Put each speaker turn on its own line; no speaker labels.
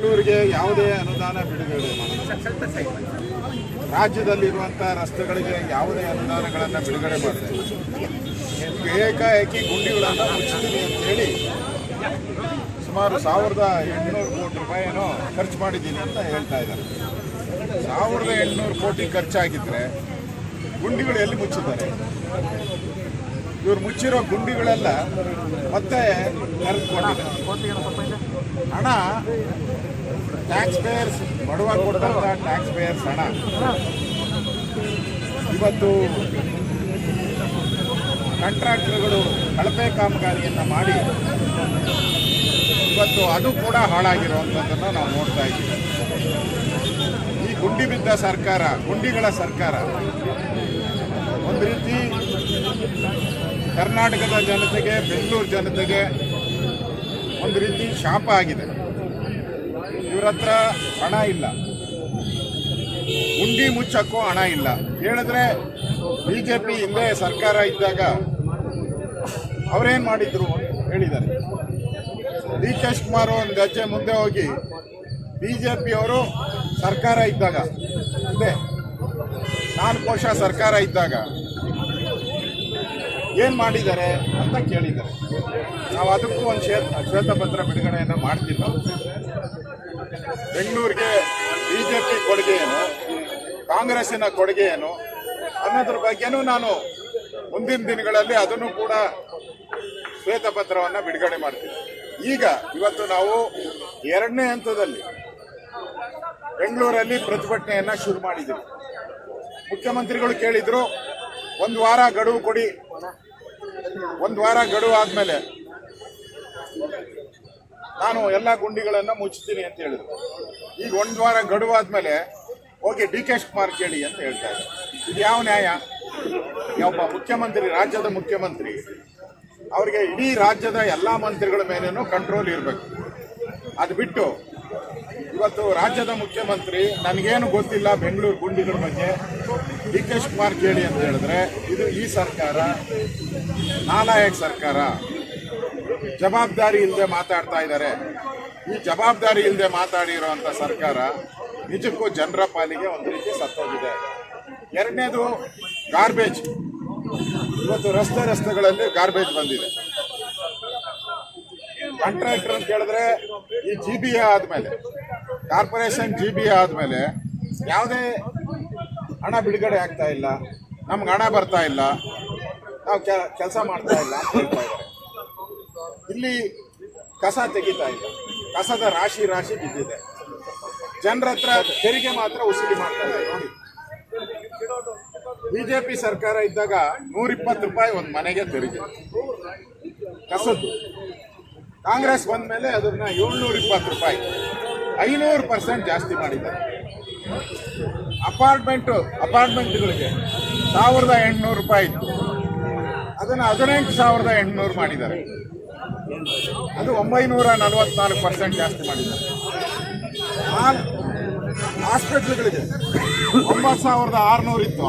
ಬೆಂಗಳೂರಿಗೆ ಯಾವುದೇ ಅನುದಾನ ಬಿಡುಗಡೆ ರಾಜ್ಯದಲ್ಲಿರುವಂಥ ರಸ್ತೆಗಳಿಗೆ ಯಾವುದೇ ಅನುದಾನಗಳನ್ನು ಬಿಡುಗಡೆ ಮಾಡಿದೆ ಏಕಾಏಕಿ ಗುಂಡಿಗಳನ್ನು ಮುಚ್ಚಿದ್ದೀವಿ ಅಂತ ಹೇಳಿ ಸುಮಾರು ಸಾವಿರದ ಎಂಟುನೂರು ಕೋಟಿ ರೂಪಾಯಿನೋ ಖರ್ಚು ಮಾಡಿದ್ದೀನಿ ಅಂತ ಹೇಳ್ತಾ ಇದ್ದಾರೆ. ಸಾವಿರದ ಎಂಟುನೂರು ಕೋಟಿ ಖರ್ಚಾಗಿದ್ದರೆ ಗುಂಡಿಗಳು ಎಲ್ಲಿ ಮುಚ್ಚಿದ್ದಾರೆ? ಇವ್ರು ಮುಚ್ಚಿರೋ ಗುಂಡಿಗಳೆಲ್ಲ ಮತ್ತೆ ಹಣ ಟ್ಯಾಕ್ಸ್ ಪೇಯರ್ಸ್ ಬಡವ ಕೊಟ್ಟಂತ ಟ್ಯಾಕ್ಸ್ ಪೇಯರ್ಸ್ ಹಣ. ಇವತ್ತು ಕಾಂಟ್ರಾಕ್ಟರ್ಗಳು ಕಳಪೆ ಕಾಮಗಾರಿಯನ್ನು ಮಾಡಿ ಇವತ್ತು ಅದು ಕೂಡ ಹಾಳಾಗಿರುವಂಥದ್ದನ್ನು ನಾವು ನೋಡ್ತಾ ಇದ್ದೀವಿ. ಈ ಗುಂಡಿ ಬಿದ್ದ ಸರ್ಕಾರ, ಗುಂಡಿಗಳ ಸರ್ಕಾರ ಒಂದು ರೀತಿ ಕರ್ನಾಟಕದ ಜನತೆಗೆ, ಬೆಂಗಳೂರು ಜನತೆಗೆ ಒಂದು ರೀತಿ ಶಾಪ ಆಗಿದೆ. ಇವ್ರ ಹತ್ರ ಹಣ ಇಲ್ಲ. ಗುಂಡಿ ಮುಚ್ಚಕ್ಕೂ ಹಣ ಇಲ್ಲ. ಹೇಳಿದ್ರೆ ಬಿ ಜೆ ಪಿ ಹಿಂದೆ ಸರ್ಕಾರ ಇದ್ದಾಗ ಅವರೇನು ಮಾಡಿದ್ರು ಹೇಳಿದ್ದಾರೆ. ಡಿ ಕೆ ಶಿವಕುಮಾರ್ ಒಂದು ಗಜ್ಜೆ ಮುಂದೆ ಹೋಗಿ ಬಿ ಜೆ ಪಿಯವರು ಸರ್ಕಾರ ಇದ್ದಾಗ ಇದೆ ನಾಲ್ಕು ವರ್ಷ ಸರ್ಕಾರ ಇದ್ದಾಗ ಏನು ಮಾಡಿದ್ದಾರೆ ಅಂತ ಕೇಳಿದ್ದಾರೆ. ನಾವು ಅದಕ್ಕೂ ಒಂದು ಶ್ವೇತ ಪತ್ರ ಬಿಡುಗಡೆಯನ್ನು ಮಾಡ್ತಿಲ್ಲ. ಬೆಂಗಳೂರಿಗೆ ಬಿ ಜೆ ಪಿ ಕೊಡುಗೆ ಏನು ಕಾಂಗ್ರೆಸ್ಸಿನ ಕೊಡುಗೆ ಏನು ಅನ್ನೋದ್ರ ಬಗ್ಗೆನೂ ನಾನು ಮುಂದಿನ ದಿನಗಳಲ್ಲಿ ಅದನ್ನು ಕೂಡ ಶ್ವೇತಪತ್ರವನ್ನು ಬಿಡುಗಡೆ ಮಾಡ್ತೀನಿ. ಈಗ ಇವತ್ತು ನಾವು ಎರಡನೇ ಹಂತದಲ್ಲಿ ಬೆಂಗಳೂರಲ್ಲಿ ಪ್ರತಿಭಟನೆಯನ್ನು ಶುರು ಮಾಡಿದ್ದೀವಿ. ಮುಖ್ಯಮಂತ್ರಿಗಳು ಕೇಳಿದರು, ಒಂದು ವಾರ ಗಡುವು ಕೊಡಿ. ಒಂದು ವಾರ ಗಡುವು ಆದಮೇಲೆ ನಾನು ಎಲ್ಲ ಗುಂಡಿಗಳನ್ನು ಮುಚ್ಚುತ್ತೀನಿ ಅಂತ ಹೇಳಿದ್ರು. ಈಗ ಒಂದು ವಾರ ಗಡುವು ಆದಮೇಲೆ ಹೋಗಿ ಡಿ ಕೆ ಶಿವಕುಮಾರ್ ಕೇಳಿ ಅಂತ ಹೇಳ್ತಾ ಇದ್ದಾರೆ. ಇದು ಯಾವ ನ್ಯಾಯ? ಒಬ್ಬ ಮುಖ್ಯಮಂತ್ರಿ, ರಾಜ್ಯದ ಮುಖ್ಯಮಂತ್ರಿ, ಅವರಿಗೆ ಇಡೀ ರಾಜ್ಯದ ಎಲ್ಲ ಮಂತ್ರಿಗಳ ಮೇಲೇನೂ ಕಂಟ್ರೋಲ್ ಇರಬೇಕು. ಅದು ಬಿಟ್ಟು, ಇವತ್ತು ರಾಜ್ಯದ ಮುಖ್ಯಮಂತ್ರಿ, ನನಗೇನು ಗೊತ್ತಿಲ್ಲ ಬೆಂಗಳೂರು ಗುಂಡಿಗಳ ಬಗ್ಗೆ. ಡಿ ಕೆ ಶಿವಕುಮಾರ್ ಕೇಳಿ ಅಂತ ಹೇಳಿದ್ರೆ, ಇದು ಈ ಸರ್ಕಾರ ನಾಲಾಯಕ್ ಸರ್ಕಾರ ಜವಾಬ್ದಾರಿ ಇಲ್ಲದೆ ಮಾತಾಡ್ತಾ ಇದ್ದಾರೆ. ಈ ಜವಾಬ್ದಾರಿ ಇಲ್ಲದೆ ಮಾತಾಡಿರುವಂಥ ಸರ್ಕಾರ ನಿಜಕ್ಕೂ ಜನರ ಪಾಲಿಗೆ ಒಂದು ರೀತಿ ಸತ್ತೋಗಿದೆ. ಎರಡನೇದು ಗಾರ್ಬೇಜ್ ಇವತ್ತು ರಸ್ತೆ ರಸ್ತೆಗಳಲ್ಲಿ ಗಾರ್ಬೇಜ್ ಬಂದಿದೆ. ಕಾಂಟ್ರಾಕ್ಟರ್ ಅಂತ ಹೇಳಿದ್ರೆ ಈ ಜಿ ಬಿ ಎ ಆದಮೇಲೆ ಕಾರ್ಪೊರೇಷನ್ ಜಿ ಬಿ ಎ ಆದಮೇಲೆ, ಯಾವುದೇ ಹಣ ಬಿಡುಗಡೆ ಆಗ್ತಾ ಇಲ್ಲ, ನಮ್ಗೆ ಹಣ ಬರ್ತಾ ಇಲ್ಲ, ನಾವು ಕೆಲಸ ಮಾಡ್ತಾ ಇಲ್ಲ ಅಂತ ಹೇಳ್ತಾ ಇದ್ದಾರೆ. ಇಲ್ಲಿ ಕಸ ತೆಗಿತಾ ಇಲ್ಲ, ಕಸದ ರಾಶಿ ರಾಶಿ ಬಿದ್ದಿದೆ. ಜನರ ಹತ್ರ ತೆರಿಗೆ ಮಾತ್ರ ಉಸಿರಿ ಮಾಡ್ತಾ ಇದೆ, ನೋಡಿ. ಬಿಜೆಪಿ ಸರ್ಕಾರ ಇದ್ದಾಗ ನೂರಿಪ್ಪತ್ತು ರೂಪಾಯಿ ಒಂದು ಮನೆಗೆ ತೆರಿಗೆ, ಕಸದ್ದು. ಕಾಂಗ್ರೆಸ್ ಬಂದ ಮೇಲೆ ಅದನ್ನ ಏಳ್ನೂರ ಇಪ್ಪತ್ತು ರೂಪಾಯಿ, ಐನೂರು ಪರ್ಸೆಂಟ್ ಜಾಸ್ತಿ ಮಾಡಿದ್ದಾರೆ. ಅಪಾರ್ಟ್ಮೆಂಟು, ಅಪಾರ್ಟ್ಮೆಂಟ್ಗಳಿಗೆ ಸಾವಿರದ ಎಂಟುನೂರು ರೂಪಾಯಿ ಇತ್ತು. ಅದನ್ನು ಹದಿನೆಂಟು ಸಾವಿರದ ಎಂಟುನೂರು ಮಾಡಿದ್ದಾರೆ. ಅದು ಒಂಬೈನೂರ ನಲವತ್ನಾಲ್ಕು ಪರ್ಸೆಂಟ್ ಜಾಸ್ತಿ ಮಾಡಿದ್ದಾರೆ. ಹಾಸ್ಪಿಟ್ಲ್ಗಳಿಗೆ ಒಂಬತ್ತು ಸಾವಿರದ ಆರುನೂರು ಇತ್ತು.